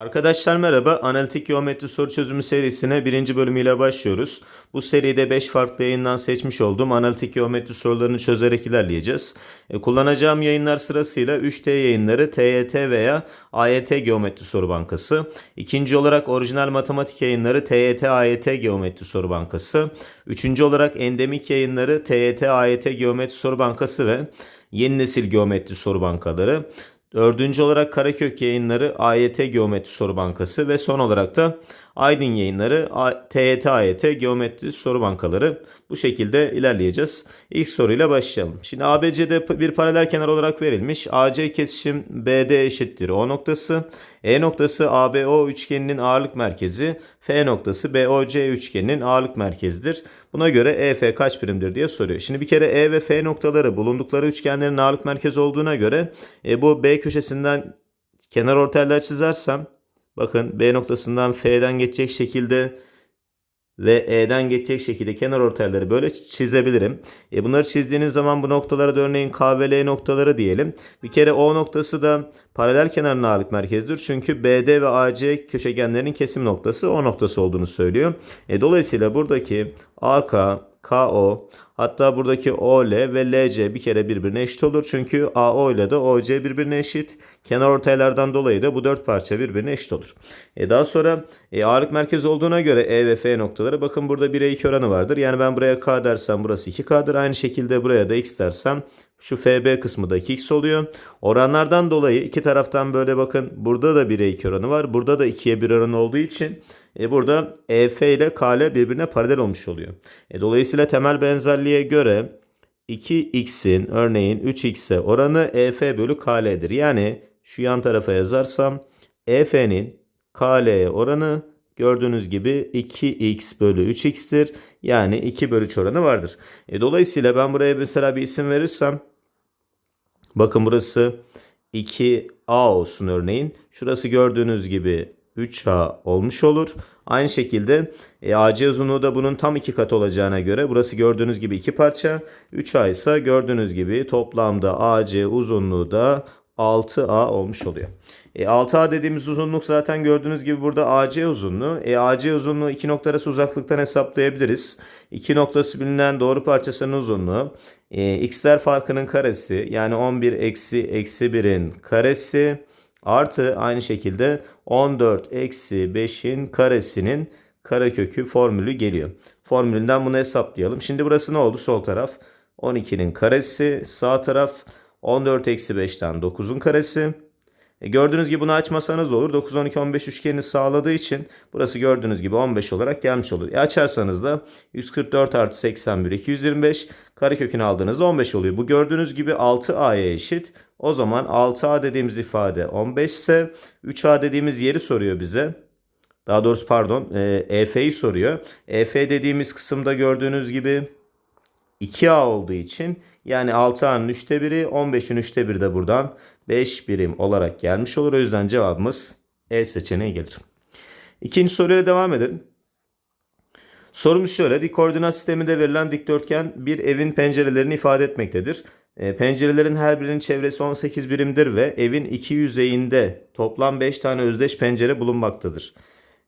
Arkadaşlar merhaba. Analitik geometri soru çözümü serisine birinci bölümüyle başlıyoruz. Bu seride 5 farklı yayından seçmiş olduğum analitik geometri sorularını çözerek ilerleyeceğiz. E, kullanacağım yayınlar sırasıyla 3D yayınları, TYT veya AYT Geometri Soru Bankası. İkinci olarak orijinal matematik yayınları TYT AYT Geometri Soru Bankası. Üçüncü olarak endemik yayınları TYT AYT Geometri Soru Bankası ve yeni nesil geometri soru bankaları. Dördüncü olarak Karakök yayınları AYT Geometri Soru Bankası ve son olarak da Aydın yayınları TYT AYT Geometri Soru Bankaları. Bu şekilde ilerleyeceğiz. İlk soruyla başlayalım. Şimdi ABC'de bir paralel kenar olarak verilmiş. AC kesişim BD eşittir O noktası. E noktası ABO üçgeninin ağırlık merkezi. F noktası BOC üçgeninin ağırlık merkezidir. Buna göre EF kaç birimdir diye soruyor. Şimdi bir kere E ve F noktaları bulundukları üçgenlerin ağırlık merkezi olduğuna göre e, bu B köşesinden kenar ortaylar çizersem bakın B noktasından F'den geçecek şekilde ve E'den geçecek şekilde kenar ortayları böyle çizebilirim. E bunları çizdiğiniz zaman bu noktalara da örneğin K ve L noktaları diyelim. Bir kere O noktası da paralel kenarın ağırlık merkezidir. Çünkü BD ve AC köşegenlerinin kesim noktası O noktası olduğunu söylüyor. E dolayısıyla buradaki AK, KO hatta buradaki OL ve LC bir kere birbirine eşit olur. Çünkü AO ile de OC birbirine eşit. Kenar ortaylardan dolayı da bu dört parça birbirine eşit olur. E daha sonra e, ağırlık merkezi olduğuna göre E ve F noktaları bakın burada 1'e 2 oranı vardır. Yani ben buraya K dersem burası 2K'dır. Aynı şekilde buraya da X dersem şu FB kısmı da 2X oluyor. Oranlardan dolayı iki taraftan böyle bakın burada da 1'e 2 oranı var. Burada da 2'ye 1 oranı olduğu için e, burada EF ile KL birbirine paralel olmuş oluyor. E, dolayısıyla temel benzerliğe göre 2x'in örneğin 3x'e oranı EF bölü KL'dir. Yani şu yan tarafa yazarsam EF'nin KL'ye oranı gördüğünüz gibi 2x bölü 3x'tir. Yani 2 bölü 3 oranı vardır. E, dolayısıyla ben buraya mesela bir isim verirsem bakın burası 2a olsun örneğin. Şurası gördüğünüz gibi 3a olmuş olur. Aynı şekilde e, AC uzunluğu da bunun tam iki katı olacağına göre burası gördüğünüz gibi iki parça. 3A ise gördüğünüz gibi toplamda AC uzunluğu da 6A olmuş oluyor. E, 6A dediğimiz uzunluk zaten gördüğünüz gibi burada AC uzunluğu. E, AC uzunluğu iki nokta arası uzaklıktan hesaplayabiliriz. İki noktası bilinen doğru parçasının uzunluğu. E, x'ler farkının karesi yani 11 eksi eksi 1'in karesi artı aynı şekilde 14 eksi 5'in karesinin karekökü formülü geliyor. Formülünden bunu hesaplayalım. Şimdi burası ne oldu? Sol taraf 12'nin karesi. Sağ taraf 14 eksi 5'ten 9'un karesi. E gördüğünüz gibi bunu açmasanız olur. 9, 12, 15 üçgenini sağladığı için burası gördüğünüz gibi 15 olarak gelmiş olur. E açarsanız da 144 artı 81 225 karekökünü aldığınızda 15 oluyor. Bu gördüğünüz gibi 6a'ya eşit. O zaman 6a dediğimiz ifade 15 ise 3a dediğimiz yeri soruyor bize. Daha doğrusu pardon e, EF'yi soruyor. EF dediğimiz kısımda gördüğünüz gibi 2A olduğu için yani 6A'nın 3'te 1'i 15'in 3'te 1'i de buradan 5 birim olarak gelmiş olur. O yüzden cevabımız E seçeneği gelir. İkinci soruyla devam edelim. Sorumuz şöyle. Dik koordinat sisteminde verilen dikdörtgen bir evin pencerelerini ifade etmektedir. E, pencerelerin her birinin çevresi 18 birimdir ve evin iki yüzeyinde toplam 5 tane özdeş pencere bulunmaktadır.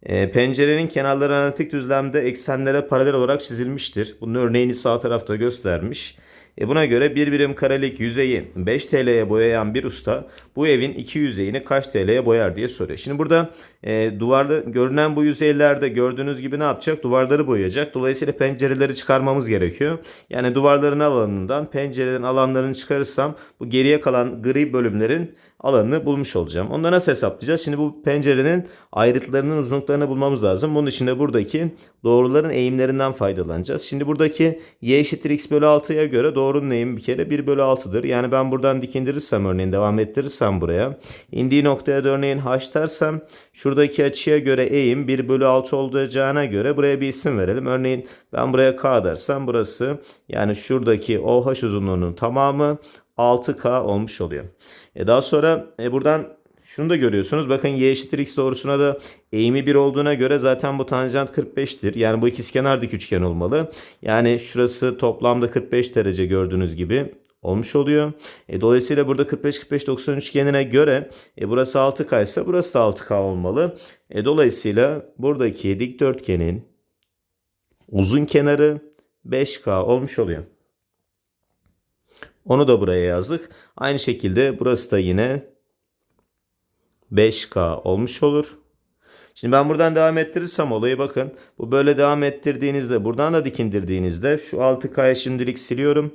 E, pencerenin kenarları analitik düzlemde eksenlere paralel olarak çizilmiştir. Bunun örneğini sağ tarafta göstermiş. E buna göre bir birim karelik yüzeyi 5 TL'ye boyayan bir usta bu evin iki yüzeyini kaç TL'ye boyar diye soruyor. Şimdi burada e, duvarda görünen bu yüzeylerde gördüğünüz gibi ne yapacak? Duvarları boyayacak. Dolayısıyla pencereleri çıkarmamız gerekiyor. Yani duvarların alanından pencerelerin alanlarını çıkarırsam bu geriye kalan gri bölümlerin alanını bulmuş olacağım. Onu da nasıl hesaplayacağız? Şimdi bu pencerenin ayrıtlarının uzunluklarını bulmamız lazım. Bunun için de buradaki doğruların eğimlerinden faydalanacağız. Şimdi buradaki y eşittir x bölü 6'ya göre doğrunun eğimi bir kere 1 bölü 6'dır. Yani ben buradan dik indirirsem örneğin devam ettirirsem buraya. indiği noktaya da örneğin h şuradaki açıya göre eğim 1 bölü 6 olacağına göre buraya bir isim verelim. Örneğin ben buraya k dersem burası yani şuradaki OH uzunluğunun tamamı 6K olmuş oluyor. E daha sonra e buradan şunu da görüyorsunuz. Bakın y eşittir x doğrusuna da eğimi 1 olduğuna göre zaten bu tanjant 45'tir. Yani bu ikizkenar dik üçgen olmalı. Yani şurası toplamda 45 derece gördüğünüz gibi olmuş oluyor. E, dolayısıyla burada 45-45-90 üçgenine göre e, burası 6K ise burası da 6K olmalı. E, dolayısıyla buradaki dikdörtgenin uzun kenarı 5K olmuş oluyor. Onu da buraya yazdık. Aynı şekilde burası da yine 5K olmuş olur. Şimdi ben buradan devam ettirirsem olayı bakın. Bu böyle devam ettirdiğinizde buradan da dikindirdiğinizde şu 6K'ya şimdilik siliyorum.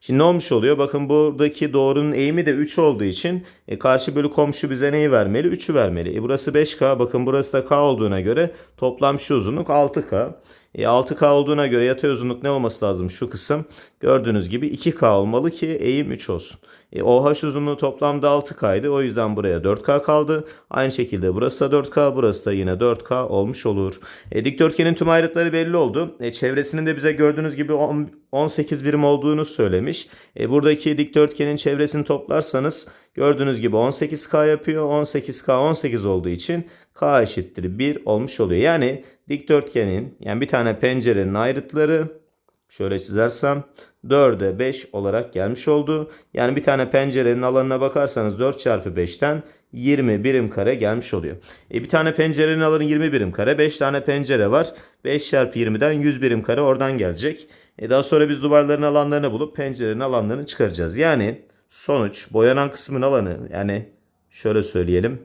Şimdi ne olmuş oluyor? Bakın buradaki doğrunun eğimi de 3 olduğu için e, karşı bölü komşu bize neyi vermeli? 3'ü vermeli. E, burası 5K. Bakın burası da K olduğuna göre toplam şu uzunluk 6K. E, 6K olduğuna göre yatay uzunluk ne olması lazım? Şu kısım gördüğünüz gibi 2K olmalı ki eğim 3 olsun. E, OH uzunluğu toplamda 6K'ydı. O yüzden buraya 4K kaldı. Aynı şekilde burası da 4K, burası da yine 4K olmuş olur. E, dikdörtgenin tüm ayrıtları belli oldu. E, çevresinin de bize gördüğünüz gibi 10, 18 birim olduğunu söylemiş. E, buradaki dikdörtgenin çevresini toplarsanız gördüğünüz gibi 18K yapıyor. 18K 18 olduğu için K eşittir 1 olmuş oluyor. Yani dikdörtgenin yani bir tane pencerenin ayrıtları şöyle çizersem 4'e 5 olarak gelmiş oldu. Yani bir tane pencerenin alanına bakarsanız 4 çarpı 5'ten 20 birim kare gelmiş oluyor. E bir tane pencerenin alanı 20 birim kare. 5 tane pencere var. 5 çarpı 20'den 100 birim kare oradan gelecek. E daha sonra biz duvarların alanlarını bulup pencerenin alanlarını çıkaracağız. Yani sonuç boyanan kısmın alanı yani şöyle söyleyelim.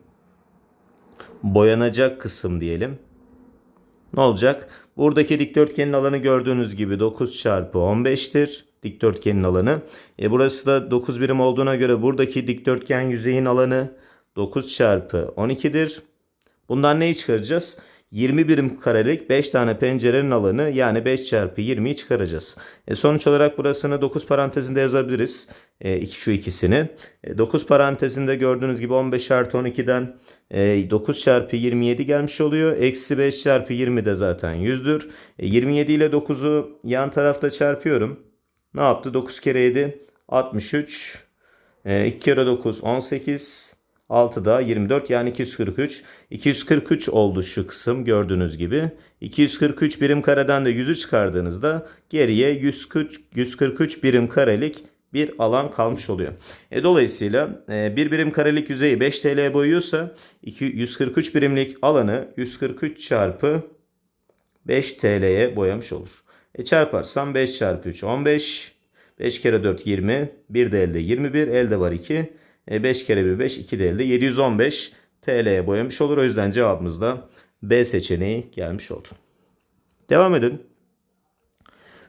Boyanacak kısım diyelim. Ne olacak? Buradaki dikdörtgenin alanı gördüğünüz gibi 9 çarpı 15'tir. Dikdörtgenin alanı. E burası da 9 birim olduğuna göre buradaki dikdörtgen yüzeyin alanı 9 çarpı 12'dir. Bundan neyi çıkaracağız? 20 birim karelik 5 tane pencerenin alanı yani 5 çarpı 20'yi çıkaracağız. E sonuç olarak burasını 9 parantezinde yazabiliriz. E, şu ikisini. E, 9 parantezinde gördüğünüz gibi 15 artı 12'den e, 9 çarpı 27 gelmiş oluyor. Eksi 5 çarpı 20 de zaten 100'dür. E, 27 ile 9'u yan tarafta çarpıyorum. Ne yaptı? 9 kere 7 63. E, 2 kere 9 18. 6 da 24 yani 243. 243 oldu şu kısım gördüğünüz gibi. 243 birim kareden de 100'ü çıkardığınızda geriye 140, 143 birim karelik bir alan kalmış oluyor. E, dolayısıyla e, bir birim karelik yüzeyi 5 TL boyuyorsa 143 birimlik alanı 143 çarpı 5 TL'ye boyamış olur. E, çarparsam 5 çarpı 3 15. 5 kere 4 20. 1 de elde 21. Elde var 2. E, 5 kere 1 5. 2 de elde 715 TL'ye boyamış olur. O yüzden cevabımız da B seçeneği gelmiş oldu. Devam edin.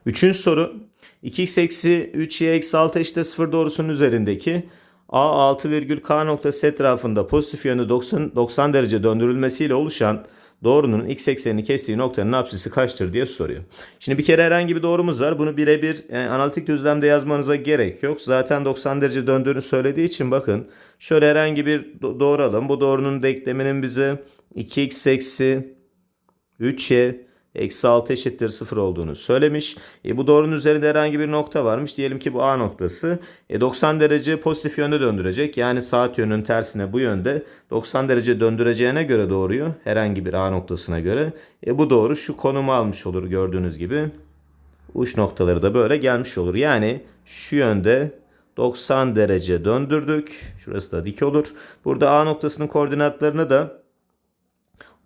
Üçüncü soru. 2x eksi 3y eksi 6 eşittir 0 doğrusunun üzerindeki A 6 virgül K noktası etrafında pozitif yönde 90, 90 derece döndürülmesiyle oluşan doğrunun x eksenini kestiği noktanın apsisi kaçtır diye soruyor. Şimdi bir kere herhangi bir doğrumuz var. Bunu birebir e, analitik düzlemde yazmanıza gerek yok. Zaten 90 derece döndüğünü söylediği için bakın şöyle herhangi bir do- doğru alalım. Bu doğrunun denkleminin bize 2x eksi 3y eksi 6 eşittir 0 olduğunu söylemiş. E, bu doğrunun üzerinde herhangi bir nokta varmış. Diyelim ki bu A noktası. E, 90 derece pozitif yönde döndürecek. Yani saat yönünün tersine bu yönde 90 derece döndüreceğine göre doğruyu herhangi bir A noktasına göre. E, bu doğru şu konumu almış olur gördüğünüz gibi. Uç noktaları da böyle gelmiş olur. Yani şu yönde 90 derece döndürdük. Şurası da dik olur. Burada A noktasının koordinatlarını da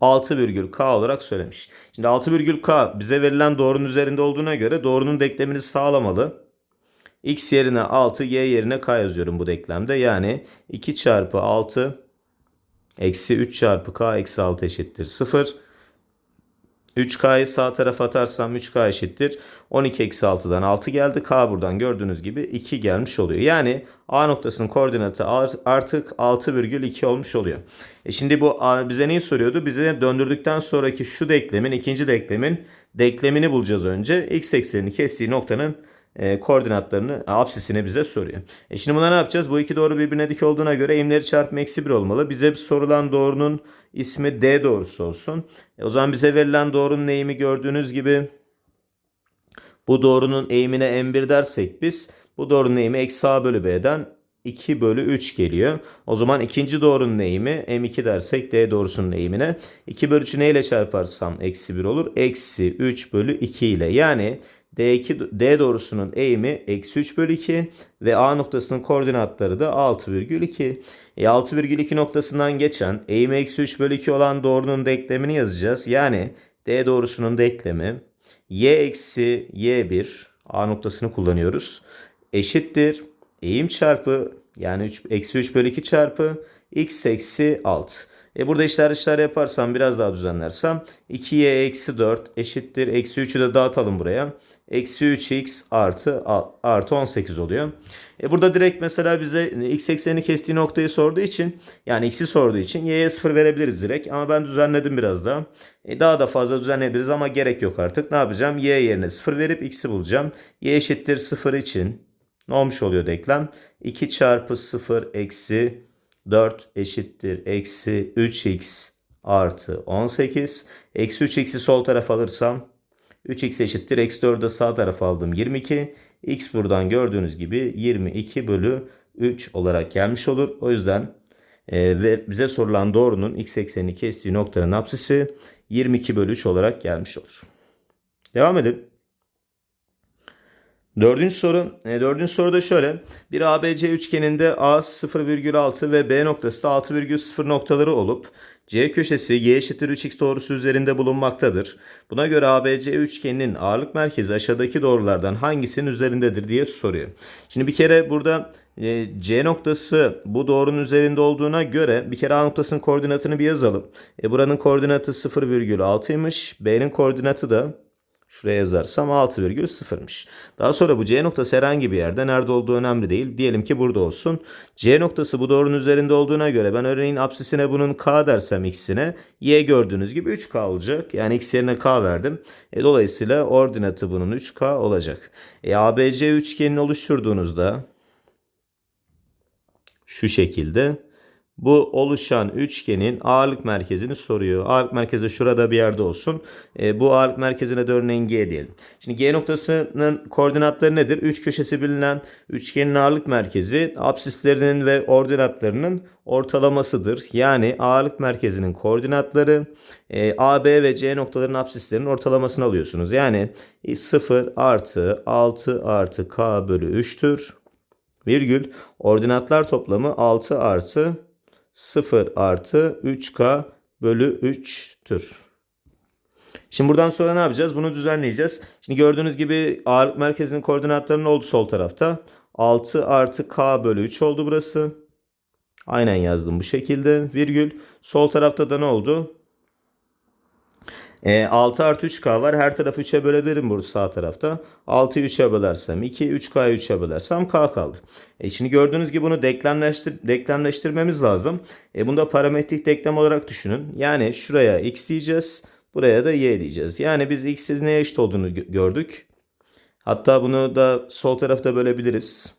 6 virgül K olarak söylemiş. Şimdi 6 virgül K bize verilen doğrunun üzerinde olduğuna göre doğrunun denklemini sağlamalı. X yerine 6, Y yerine K yazıyorum bu denklemde. Yani 2 çarpı 6 eksi 3 çarpı K eksi 6 eşittir 0. 3K'yı sağ tarafa atarsam 3K eşittir. 12 eksi 6'dan 6 geldi. K buradan gördüğünüz gibi 2 gelmiş oluyor. Yani A noktasının koordinatı artık 6,2 olmuş oluyor. E şimdi bu bize neyi soruyordu? Bize döndürdükten sonraki şu denklemin, ikinci denklemin denklemini bulacağız önce. X eksenini kestiği noktanın e, koordinatlarını, apsisini bize soruyor. E şimdi buna ne yapacağız? Bu iki doğru birbirine dik olduğuna göre eğimleri çarpımı eksi 1 olmalı. Bize sorulan doğrunun ismi D doğrusu olsun. E, o zaman bize verilen doğrunun eğimi gördüğünüz gibi bu doğrunun eğimine M1 dersek biz bu doğrunun eğimi eksi A bölü B'den 2 bölü 3 geliyor. O zaman ikinci doğrunun eğimi M2 dersek D doğrusunun eğimine 2 bölü 3'ü neyle çarparsam eksi 1 olur. Eksi 3 bölü 2 ile yani D2, D doğrusunun eğimi eksi 3 bölü 2 ve A noktasının koordinatları da 6,2. E 6,2 noktasından geçen eğimi eksi 3 bölü 2 olan doğrunun denklemini yazacağız. Yani D doğrusunun denklemi y eksi y1 A noktasını kullanıyoruz. Eşittir eğim çarpı yani 3, eksi 3 bölü 2 çarpı x eksi 6. E burada işler işler yaparsam biraz daha düzenlersem 2y eksi 4 eşittir. Eksi 3'ü de dağıtalım buraya. Eksi 3x artı, artı 18 oluyor. E burada direkt mesela bize x ekseni kestiği noktayı sorduğu için yani x'i sorduğu için y'ye 0 verebiliriz direkt. Ama ben düzenledim biraz daha. E daha da fazla düzenleyebiliriz ama gerek yok artık. Ne yapacağım? y yerine 0 verip x'i bulacağım. y eşittir 0 için ne olmuş oluyor denklem? 2 çarpı 0 eksi 4 eşittir eksi 3x artı 18. Eksi 3x'i sol tarafa alırsam 3x eşittir. Eksi 4'ü de sağ tarafa aldım 22. x buradan gördüğünüz gibi 22 bölü 3 olarak gelmiş olur. O yüzden e, ve bize sorulan doğrunun x eksenini kestiği noktanın apsisi 22 bölü 3 olarak gelmiş olur. Devam edelim. Dördüncü soru. E, dördüncü soruda şöyle. Bir ABC üçgeninde A 0,6 ve B noktası da 6,0 noktaları olup C köşesi y eşittir 3x doğrusu üzerinde bulunmaktadır. Buna göre ABC üçgeninin ağırlık merkezi aşağıdaki doğrulardan hangisinin üzerindedir diye soruyor. Şimdi bir kere burada e, C noktası bu doğrunun üzerinde olduğuna göre bir kere A noktasının koordinatını bir yazalım. E, buranın koordinatı 0,6'ymış. B'nin koordinatı da Şuraya yazarsam 6,0'mış. Daha sonra bu C noktası herhangi bir yerde nerede olduğu önemli değil. Diyelim ki burada olsun. C noktası bu doğrunun üzerinde olduğuna göre ben örneğin apsisine bunun K dersem x'ine Y gördüğünüz gibi 3K olacak. Yani x yerine K verdim. E, dolayısıyla ordinatı bunun 3K olacak. E, ABC üçgenini oluşturduğunuzda şu şekilde bu oluşan üçgenin ağırlık merkezini soruyor. Ağırlık merkezi şurada bir yerde olsun. E, bu ağırlık merkezine de örneğin G diyelim. Şimdi G noktasının koordinatları nedir? Üç köşesi bilinen üçgenin ağırlık merkezi apsislerinin ve ordinatlarının ortalamasıdır. Yani ağırlık merkezinin koordinatları e, A, B ve C noktaların apsislerinin ortalamasını alıyorsunuz. Yani 0 artı 6 artı K bölü 3'tür. Virgül ordinatlar toplamı 6 artı 0 artı 3K bölü 3'tür. Şimdi buradan sonra ne yapacağız? Bunu düzenleyeceğiz. Şimdi gördüğünüz gibi ağırlık merkezinin koordinatları oldu sol tarafta? 6 artı K bölü 3 oldu burası. Aynen yazdım bu şekilde. Virgül. Sol tarafta da ne oldu? E, 6 artı 3K var. Her tarafı 3'e bölebilirim burada sağ tarafta. 6'yı 3'e bölersem 2, 3K'yı 3'e bölersem K kaldı. E, şimdi gördüğünüz gibi bunu denklemleştir denklemleştirmemiz lazım. E, bunu da parametrik denklem olarak düşünün. Yani şuraya x diyeceğiz. Buraya da y diyeceğiz. Yani biz x'in neye eşit olduğunu gördük. Hatta bunu da sol tarafta bölebiliriz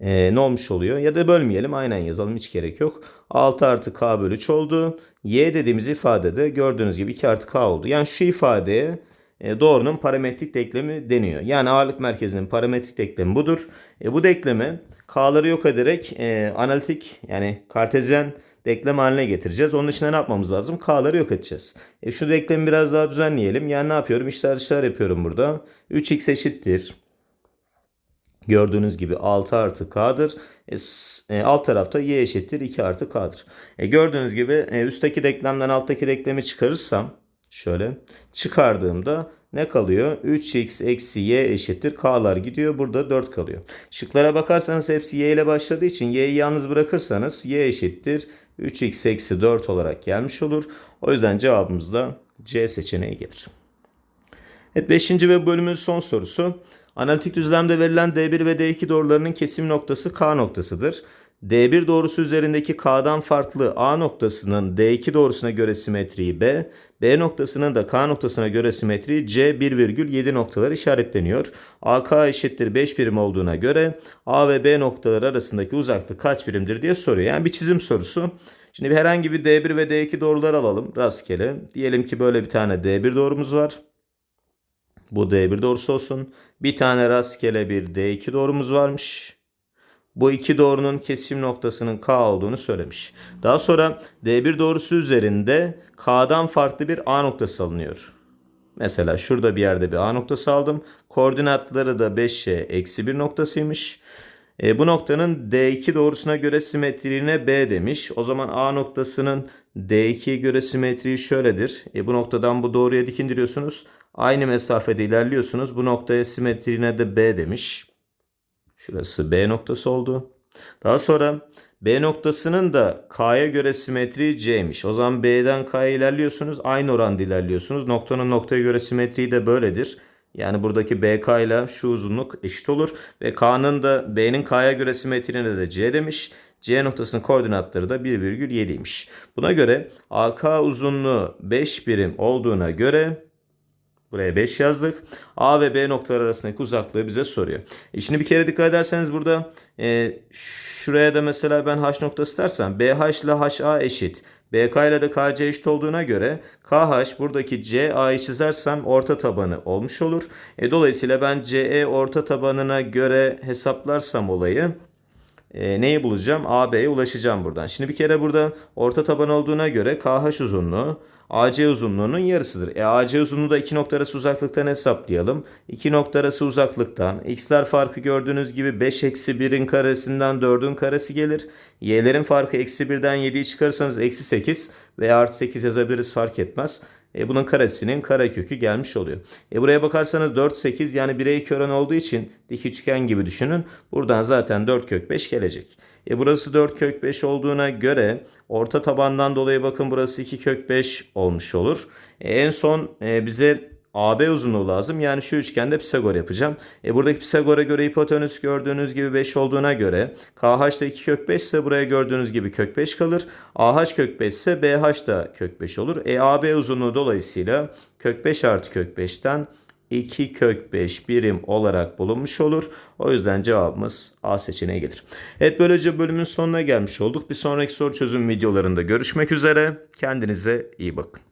e, ne olmuş oluyor? Ya da bölmeyelim aynen yazalım hiç gerek yok. 6 artı k bölü 3 oldu. Y dediğimiz ifadede gördüğünüz gibi 2 artı k oldu. Yani şu ifadeye e, doğrunun parametrik denklemi deniyor. Yani ağırlık merkezinin parametrik denklemi budur. E, bu denklemi k'ları yok ederek e, analitik yani kartezyen denklem haline getireceğiz. Onun için ne yapmamız lazım? K'ları yok edeceğiz. E, şu denklemi biraz daha düzenleyelim. Yani ne yapıyorum? İşler işler yapıyorum burada. 3x eşittir. Gördüğünüz gibi 6 artı k'dır. E, e, alt tarafta y eşittir 2 artı k'dır. E, gördüğünüz gibi e, üstteki denklemden alttaki denklemi çıkarırsam şöyle çıkardığımda ne kalıyor? 3x eksi y eşittir k'lar gidiyor. Burada 4 kalıyor. Şıklara bakarsanız hepsi y ile başladığı için y'yi yalnız bırakırsanız y eşittir 3x eksi 4 olarak gelmiş olur. O yüzden cevabımız da C seçeneği gelir. Evet 5. ve bölümün son sorusu. Analitik düzlemde verilen D1 ve D2 doğrularının kesim noktası K noktasıdır. D1 doğrusu üzerindeki K'dan farklı A noktasının D2 doğrusuna göre simetriği B, B noktasının da K noktasına göre simetriği C 1,7 noktalar işaretleniyor. AK eşittir 5 birim olduğuna göre A ve B noktaları arasındaki uzaklık kaç birimdir diye soruyor. Yani bir çizim sorusu. Şimdi herhangi bir D1 ve D2 doğrular alalım rastgele. Diyelim ki böyle bir tane D1 doğrumuz var. Bu D1 doğrusu olsun. Bir tane rastgele bir D2 doğrumuz varmış. Bu iki doğrunun kesim noktasının K olduğunu söylemiş. Daha sonra D1 doğrusu üzerinde K'dan farklı bir A noktası alınıyor. Mesela şurada bir yerde bir A noktası aldım. Koordinatları da 5'e eksi 1 noktasıymış. E, bu noktanın D2 doğrusuna göre simetriğine B demiş. O zaman A noktasının D2'ye göre simetriği şöyledir. E, bu noktadan bu doğruya dik indiriyorsunuz. Aynı mesafede ilerliyorsunuz. Bu noktaya simetriğine de B demiş. Şurası B noktası oldu. Daha sonra B noktasının da K'ya göre simetriği C'miş. O zaman B'den K'ya ilerliyorsunuz. Aynı oranda ilerliyorsunuz. Noktanın noktaya göre simetriği de böyledir. Yani buradaki BK ile şu uzunluk eşit olur. Ve K'nın da B'nin K'ya göre simetriğine de C demiş. C noktasının koordinatları da 1,7'ymiş. Buna göre AK uzunluğu 5 birim olduğuna göre Buraya 5 yazdık. A ve B noktalar arasındaki uzaklığı bize soruyor. E şimdi bir kere dikkat ederseniz burada e, şuraya da mesela ben H noktası dersem BH ile HA eşit. BK ile de KC eşit olduğuna göre KH buradaki CA'yı çizersem orta tabanı olmuş olur. E, dolayısıyla ben CE orta tabanına göre hesaplarsam olayı e, neyi bulacağım? AB'ye ulaşacağım buradan. Şimdi bir kere burada orta taban olduğuna göre KH uzunluğu AC uzunluğunun yarısıdır. E, AC uzunluğu da iki nokta arası uzaklıktan hesaplayalım. İki nokta arası uzaklıktan x'ler farkı gördüğünüz gibi 5 eksi 1'in karesinden 4'ün karesi gelir. Y'lerin farkı eksi 1'den 7'yi çıkarırsanız eksi 8 veya artı 8 yazabiliriz fark etmez. E, bunun karesinin karekökü gelmiş oluyor. E, buraya bakarsanız 4, 8 yani 1'e 2 oran olduğu için dik üçgen gibi düşünün. Buradan zaten 4 kök 5 gelecek. E, burası 4 kök 5 olduğuna göre orta tabandan dolayı bakın burası 2 kök 5 olmuş olur. E, en son e, bize AB uzunluğu lazım. Yani şu üçgende Pisagor yapacağım. E buradaki Pisagor'a göre hipotenüs gördüğünüz gibi 5 olduğuna göre KH da 2 kök 5 ise buraya gördüğünüz gibi kök 5 kalır. AH kök 5 ise BH da kök 5 olur. E AB uzunluğu dolayısıyla kök 5 artı kök 5'ten 2 kök 5 birim olarak bulunmuş olur. O yüzden cevabımız A seçeneği gelir. Evet böylece bölümün sonuna gelmiş olduk. Bir sonraki soru çözüm videolarında görüşmek üzere. Kendinize iyi bakın.